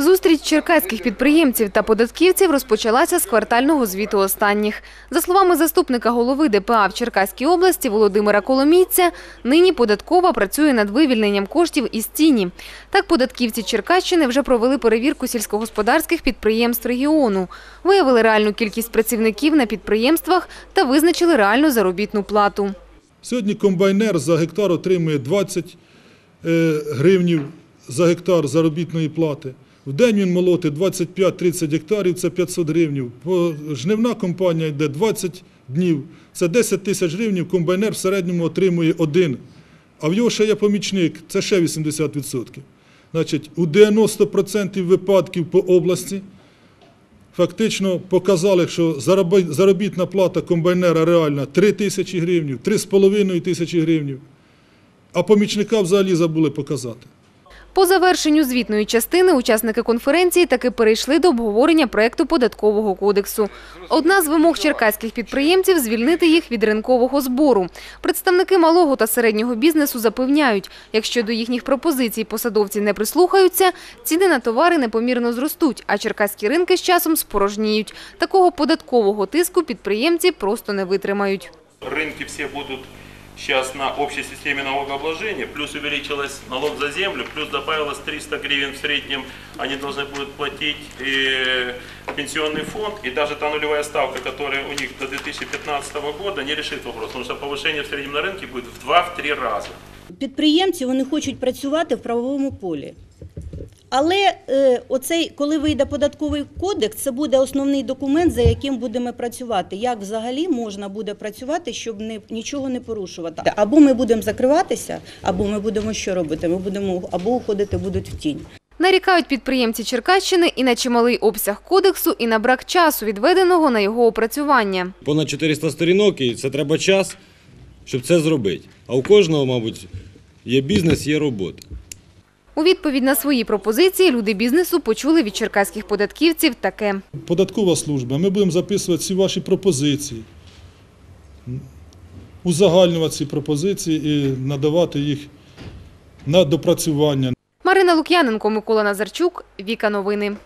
Зустріч черкаських підприємців та податківців розпочалася з квартального звіту останніх. За словами заступника голови ДПА в Черкаській області Володимира Коломійця, нині податкова працює над вивільненням коштів із тіні. Так, податківці Черкащини вже провели перевірку сільськогосподарських підприємств регіону, виявили реальну кількість працівників на підприємствах та визначили реальну заробітну плату. Сьогодні комбайнер за гектар отримує 20 е, гривнів за гектар заробітної плати. В день він молотить 25-30 гектарів, це 500 гривнів. По- Жнивна компанія йде 20 днів, це 10 тисяч гривнів, комбайнер в середньому отримує один. А в його ще є помічник, це ще 80%. Значить, у 90% випадків по області фактично показали, що заробітна плата комбайнера реальна 3 тисячі гривень, 3,5 тисячі гривень, а помічника взагалі забули показати. По завершенню звітної частини учасники конференції таки перейшли до обговорення проекту податкового кодексу. Одна з вимог черкаських підприємців – звільнити їх від ринкового збору. Представники малого та середнього бізнесу запевняють, якщо до їхніх пропозицій посадовці не прислухаються, ціни на товари непомірно зростуть, а черкаські ринки з часом спорожніють. Такого податкового тиску підприємці просто не витримають. рынки все будут сейчас на общей системе налогообложения, плюс увеличилась налог за землю, плюс добавилось 300 гривен в среднем, они должны будут платить э, пенсионный фонд, и даже та нулевая ставка, которая у них до 2015 года, не решит вопрос, потому что повышение в среднем на рынке будет в 2-3 раза. Підприємці вони хочуть працювати в правовому полі. Але е, оцей, коли вийде податковий кодекс, це буде основний документ, за яким будемо працювати. Як взагалі можна буде працювати, щоб не, нічого не порушувати? Або ми будемо закриватися, або ми будемо що робити? Ми будемо або уходити будуть в тінь. Нарікають підприємці Черкащини і на чималий обсяг кодексу, і на брак часу, відведеного на його опрацювання. понад 400 сторінок, і це треба час, щоб це зробити. А у кожного, мабуть, є бізнес, є робота. У відповідь на свої пропозиції люди бізнесу почули від черкаських податківців таке. Податкова служба, ми будемо записувати всі ваші пропозиції, узагальнювати ці пропозиції і надавати їх на допрацювання. Марина Лук'яненко, Микола Назарчук, Віка Новини.